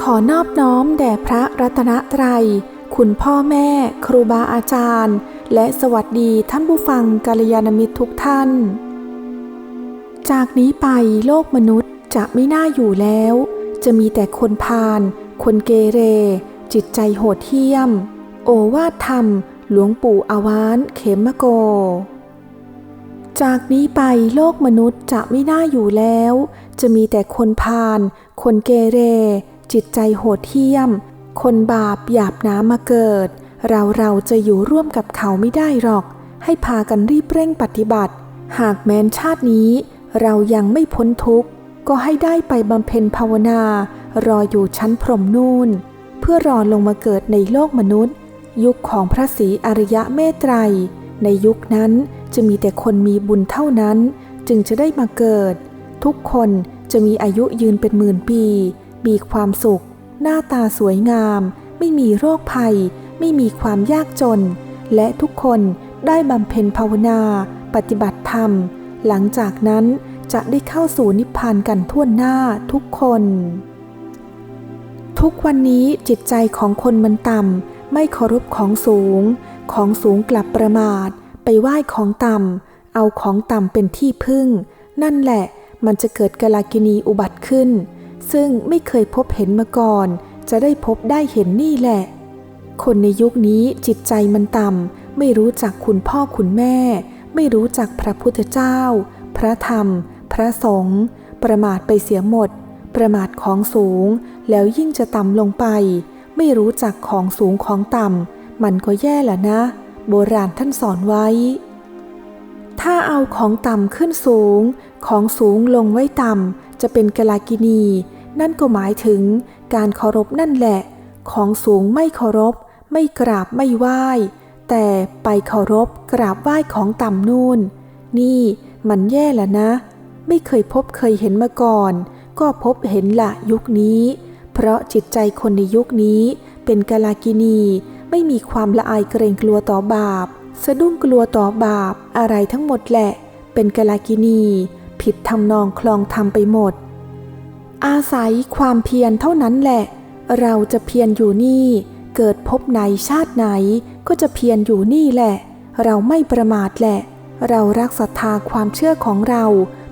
ขอนอบน้อมแด่พระรัตนตรัย คุณพ่อแม่ครูบาอาจารย์ และสวัสดีท่านผู้ฟังกัลยาณมิตรทุกท่าน จากนี้ไปโลกมนุษย์จะไม่น่าอยู่แล้ว จะมีแต่คนพาล คนเกเร จิตใจโหดเหี้ยม โอวาทธรรม หลวงปู่อาวานเขมโก จากนี้ไปโลกมนุษย์จะไม่น่าอยู่แล้ว จะมีแต่คนพาล คนเกเร จิตใจโหดเหี้ยม คนบาปหยาบน้ำมาเกิด เราเราจะอยู่ร่วมกับเขาไม่ได้หรอก ให้พากันรีบเร่งปฏิบัติ หากแม้นชาตินี้ เรายังไม่พ้นทุกข์ ก็ให้ได้ไปบำเพ็ญภาวนา รออยู่ชั้นพรมนู่น เพื่อรอลงมาเกิดในโลกมนุษย์ ยุคของพระศรีอริยะเมตไตร ในยุคนั้นจะมีแต่คนมีบุญเท่านั้น จึงจะได้มาเกิด ทุกคนจะมีอายุยืนเป็นหมื่นปี มีความสุข หน้าตาสวยงาม ไม่มีโรคภัย ไม่มีความยากจน และทุกคนได้บำเพ็ญภาวนา ปฏิบัติธรรม หลังจากนั้นจะได้เข้าสู่นิพพานกันทั่วหน้าทุกคน ทุกวันนี้จิตใจของคนมันต่ำไม่เคารพของสูง ของสูงกลับประมาท ไปไหว้ของต่ำเอาของต่ำเป็นที่พึ่ง นั่นแหละมันจะเกิดกลากินีอุบัติขึ้น ซึ่งไม่เคยพบเห็นมาก่อน จะได้พบได้เห็นนี่แหละ คนในยุคนี้จิตใจมันต่ำไม่รู้จักคุณพ่อคุณแม่ ไม่รู้จักพระพุทธเจ้า พระธรรม พระสงฆ์ประมาทไปเสียหมด ประมาทของสูง แล้วยิ่งจะต่ำลงไป ไม่รู้จักของสูงของต่ำมันก็แย่แหละนะ โบราณท่านสอนไว้ ถ้าเอาของต่ำขึ้นสูง ของสูงลงไว้ต่ำจะเป็นกลากินี นั่นก็หมายถึงการเคารพนั่นแหละ ของสูงไม่เคารพ ไม่กราบไม่ไหว้ แต่ไปเคารพกราบไหว้ของต่ำนู่น นี่มันแย่ละนะ ไม่เคยพบเคยเห็นมาก่อน ก็พบเห็นละยุคนี้ เพราะจิตใจคนในยุคนี้ เป็นกาลากินีไม่มีความละอายเกรงกลัวต่อบาป สะดุ้งกลัวต่อบาปอะไรทั้งหมดแหละ เป็นกาลากินี ผิดทำนองคลองทำไปหมด อาศัยความเพียรเท่านั้นแหละ เราจะเพียรอยู่นี่ เกิดพบไหนชาติไหนก็จะเพียรอยู่นี่แหละ เราไม่ประมาทแหละ เรารักศรัทธาความเชื่อของเรา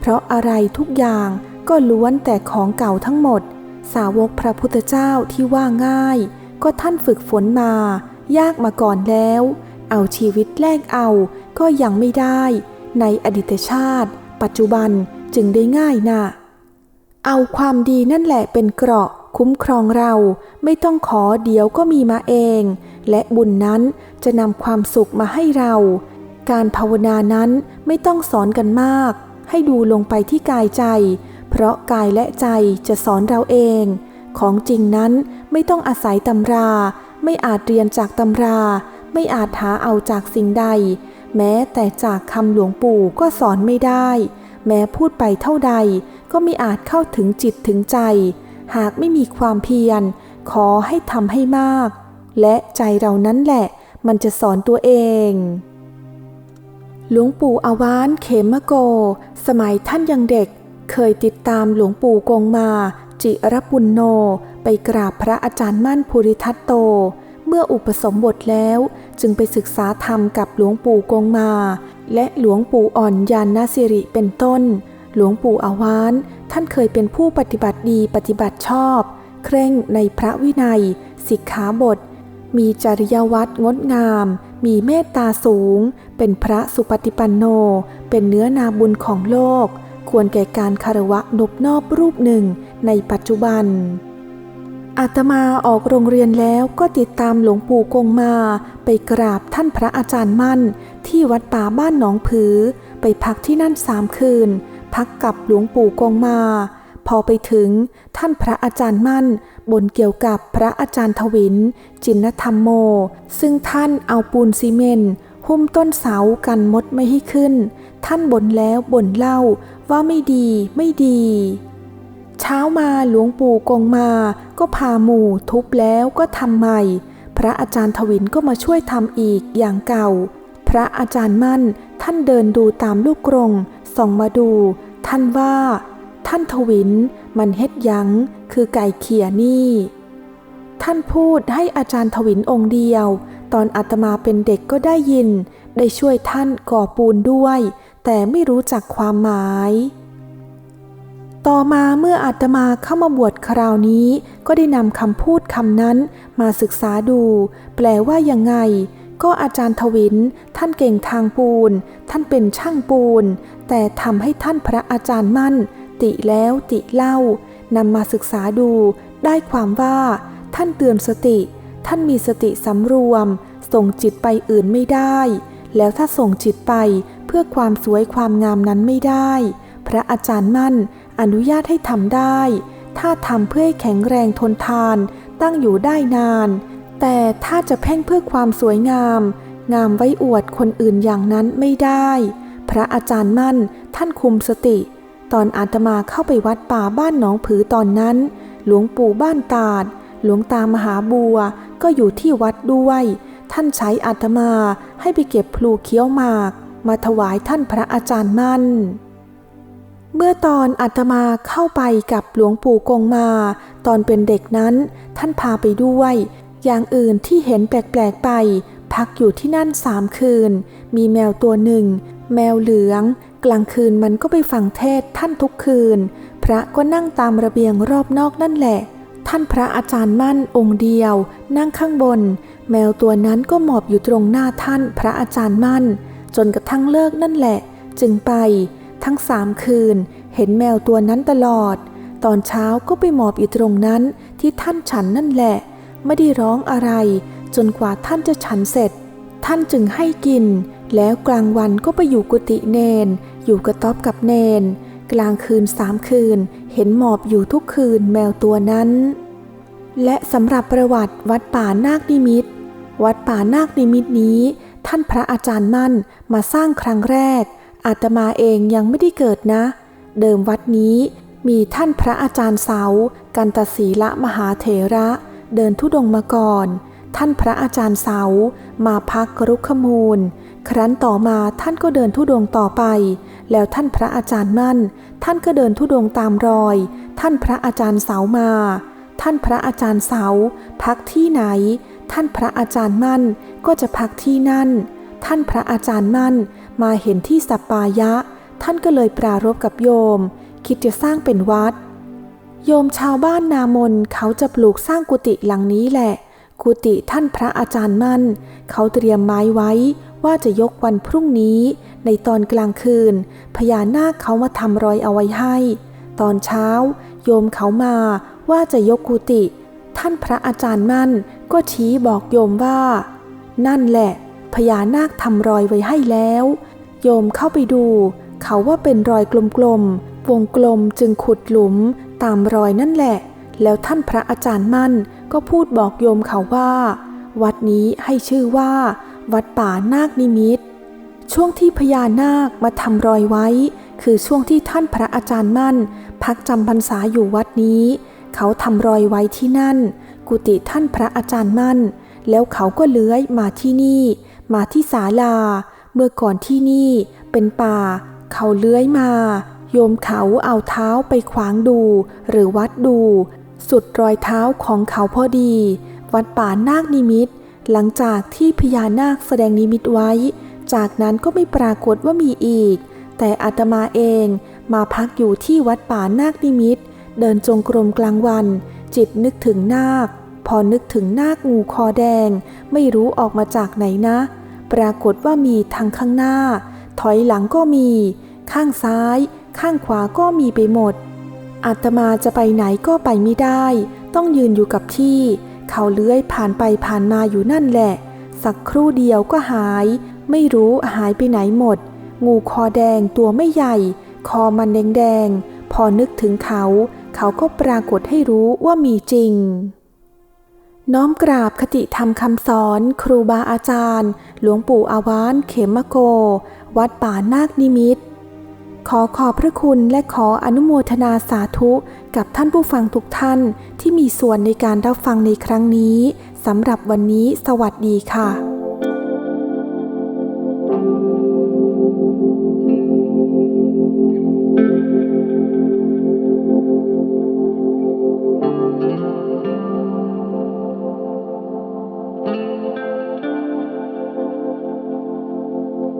เพราะอะไรทุกอย่างก็ล้วนแต่ของเก่าทั้งหมด สาวกพระพุทธเจ้าที่ว่าง่าย ก็ท่านฝึกฝนมา ยากมาก่อนแล้ว เอาชีวิตแลกเอาก็ยังไม่ได้ ในอดีตชาติ ปัจจุบันจึงได้ง่ายนะ่ะ เอาความดีนั่นแหละเป็นเกราะคุ้มครองเราไม่ต้องขอเดี๋ยวก็มีมาเอง และบุญนั้นจะนำความสุขมาให้เรา การภาวนานั้นไม่ต้องสอนกันมาก ให้ดูลงไปที่กายใจ เพราะกายและใจจะสอนเราเอง ของจริงนั้นไม่ต้องอาศัยตำรา ไม่อาจเรียนจากตำรา ไม่อาจหาเอาจากสิ่งใด แม้แต่จากคำหลวงปู่ก็สอนไม่ได้ แม้พูดไปเท่าใดก็ไม่อาจเข้าถึงจิตถึงใจ หากไม่มีความเพียร ขอให้ทำให้มาก และใจเรานั้นแหละ มันจะสอนตัวเอง หลวงปู่อาวานเขมโก สมัยท่านยังเด็ก เคยติดตามหลวงปู่กงมา จิรปุณโน ไปกราบพระอาจารย์มั่นภูริทัตโต เมื่ออุปสมบทแล้วจึงไปศึกษาธรรมกับหลวงปู่กงมา และหลวงปู่อ่อนยานนาสิริเป็นต้น หลวงปู่อาวาน ท่านเคยเป็นผู้ปฏิบัติดีปฏิบัติชอบ เคร่งในพระวินัย สิกขาบท มีจริยวัตรงดงาม มีเมตตาสูง เป็นพระสุปฏิปันโน เป็นเนื้อนาบุญของโลก ควรแก่การคารวะนบนอบรูปหนึ่งในปัจจุบัน อาตมาออกโรงเรียนแล้วก็ติดตามหลวงปู่กงมา ไปกราบท่านพระอาจารย์มั่น ที่วัดป่าบ้านหนองผือ ไปพักที่นั่นสามคืน พักกับหลวงปู่กงมา พอไปถึงท่านพระอาจารย์มั่นบ่นเกี่ยวกับพระอาจารย์ทวิน จินธรรมโม ซึ่งท่านเอาปูนซีเมนหุ้มต้นเสากันมดไม่ให้ขึ้น ท่านบ่นแล้วบ่นเล่าว่าไม่ดีไม่ดี เช้ามาหลวงปู่กงมา ก็พาหมู่ทุบแล้วก็ทำใหม่ พระอาจารย์ทวินก็มาช่วยทำอีกอย่างเก่า พระอาจารย์มั่นท่านเดินดูตามลูกกรงส่องมาดู ท่านว่า ท่านทวิน มันเฮ็ดยังคือไก่เขียนี้ท่านพูดให้อาจารย์ทวินองค์เดียว ตอนอาตมาเป็นเด็กก็ได้ยิน ได้ช่วยท่านก่อปูนด้วย แต่ไม่รู้จักความหมาย ต่อมาเมื่ออาตมาเข้ามาบวชคราวนี้ ก็ได้นำคำพูดคำนั้นมาศึกษาดู แปลว่ายังไง ก็อาจารย์ทวิน ท่านเก่งทางปูน ท่านเป็นช่างปูน แต่ทำให้ท่านพระอาจารย์มั่น ติแล้วติเล่านำมาศึกษาดู ได้ความว่า ท่านเตือนสติ ท่านมีสติสำรวม ส่งจิตไปอื่นไม่ได้ แล้วถ้าส่งจิตไปเพื่อความสวยความงามนั้นไม่ได้ พระอาจารย์มั่นอนุญาตให้ทำได้ ถ้าทำเพื่อให้แข็งแรงทนทานตั้งอยู่ได้นาน แต่ถ้าจะเพ่งเพื่อความสวยงาม งามไว้อวดคนอื่นอย่างนั้นไม่ได้ พระอาจารย์มั่นท่านคุมสติ ตอนอาตมาเข้าไปวัดป่าบ้านหนองผือตอนนั้น หลวงปู่บ้านตาด หลวงตามหาบัวก็อยู่ที่วัดด้วย ท่านใช้อาตมาให้ไปเก็บพลูเคี้ยวหมาก มาถวายท่านพระอาจารย์มั่น เมื่อตอนอาตมาเข้าไปกับหลวงปู่กงมา ตอนเป็นเด็กนั้น ท่านพาไปด้วย อย่างอื่นที่เห็นแปลกๆไป พักอยู่ที่นั่นสามคืน มีแมวตัวหนึ่ง แมวเหลือง กลางคืนมันก็ไปฟังเทศท่านทุกคืน พระก็นั่งตามระเบียงรอบนอกนั่นแหละ ท่านพระอาจารย์มั่นองค์เดียว นั่งข้างบน แมวตัวนั้นก็หมอบอยู่ตรงหน้าท่านพระอาจารย์มั่น จนกระทั่งเลิกนั่นแหละ จึงไป ทั้งสามคืนเห็นแมวตัวนั้นตลอด ตอนเช้าก็ไปหมอบอยู่ตรงนั้นที่ท่านฉันนั่นแหละ ไม่ได้ร้องอะไร จนกว่าท่านจะฉันเสร็จ ท่านจึงให้กิน แล้วกลางวันก็ไปอยู่กุฏิเนน อยู่กระต๊อบกับเนน กลางคืนสามคืน เห็นหมอบอยู่ทุกคืนแมวตัวนั้น และสำหรับประวัติวัดป่านาคนิมิต วัดป่านาคนิมิตนี้ ท่านพระอาจารย์มั่นมาสร้างครั้งแรก อาตมาเองยังไม่ได้เกิดนะ เดิมวัดนี้มีท่านพระอาจารย์เสา กันตศีละมหาเถระ เดินทุดงมาก่อน ท่านพระอาจารย์เสา มาพักรุกขมูล ครั้นต่อมาท่านก็เดินทุดงต่อไป แล้วท่านพระอาจารย์มั่น ท่านก็เดินทุดงตามรอย ท่านพระอาจารย์เสามา ท่านพระอาจารย์เสา พักที่ไหน ท่านพระอาจารย์มั่นก็จะพักที่นั่น ท่านพระอาจารย์มั่นมาเห็นที่สัปปายะ ท่านก็เลยปรารภกับโยม คิดจะสร้างเป็นวัด โยมชาวบ้านนามนเขาจะปลูกสร้างกุฏิหลังนี้แหละ กุฏิท่านพระอาจารย์มั่น เขาเตรียมไม้ไว้ว่าจะยกวันพรุ่งนี้ ในตอนกลางคืน พญานาคเขามาทำรอยเอาไว้ให้ ตอนเช้า โยมเขามาว่าจะยกกุฏิท่านพระอาจารย์มั่นก็ชี้บอกโยมว่า นั่นแหละ พญานาคทำรอยไว้ให้แล้ว โยมเข้าไปดู เขาว่าเป็นรอยกลมๆ วงกลมจึงขุดหลุมตามรอยนั่นแหละ แล้วท่านพระอาจารย์มั่นก็พูดบอกโยมเขาว่า วัดนี้ให้ชื่อว่า วัดป่านาคนิมิต ช่วงที่พญานาคมาทำรอยไว้ คือช่วงที่ท่านพระอาจารย์มั่น พักจำพรรษาอยู่วัดนี้ เขาทำรอยไว้ที่นั่น กุฏิท่านพระอาจารย์มั่น แล้วเขาก็เลื้อยมาที่นี่ มาที่ศาลา เมื่อก่อนที่นี่เป็นป่า เขาเลื้อยมา โยมเขาเอาเท้าไปขวางดู หรือวัดดู สุดรอยเท้าของเขาพอดี วัดป่านาคนิมิต หลังจากที่พญานาคแสดงนิมิตไว้ จากนั้นก็ไม่ปรากฏว่ามีอีก แต่อาตมาเองมาพักอยู่ที่วัดป่านาคนิมิต เดินจงกรมกลางวัน จิตนึกถึงนาคพอนึกถึงนาคงูคอแดง ไม่รู้ออกมาจากไหนนะ ปรากฏว่ามีทางข้างหน้า ถอยหลังก็มี ข้างซ้าย ข้างขวาก็มีไปหมด อาตมาจะไปไหนก็ไปไม่ได้ ต้องยืนอยู่กับที่ เขาเลื้อยผ่านไปผ่านมาอยู่นั่นแหละ สักครู่เดียวก็หาย ไม่รู้หายไปไหนหมด งูคอแดงตัวไม่ใหญ่ คอมันแดงๆ พอนึกถึงเขา เขาก็ปรากฏให้รู้ว่ามีจริง น้อมกราบคติธรรมคำสอน ครูบาอาจารย์ หลวงปู่อาวานเขมโก วัดป่านาคนิมิตขอขอบพระคุณและขออนุโมทนาสาธุกับท่านผู้ฟังทุกท่านที่มีส่วนในการรับฟังในครั้งนี้สำหรับวันนี้สวัสดีค่ะ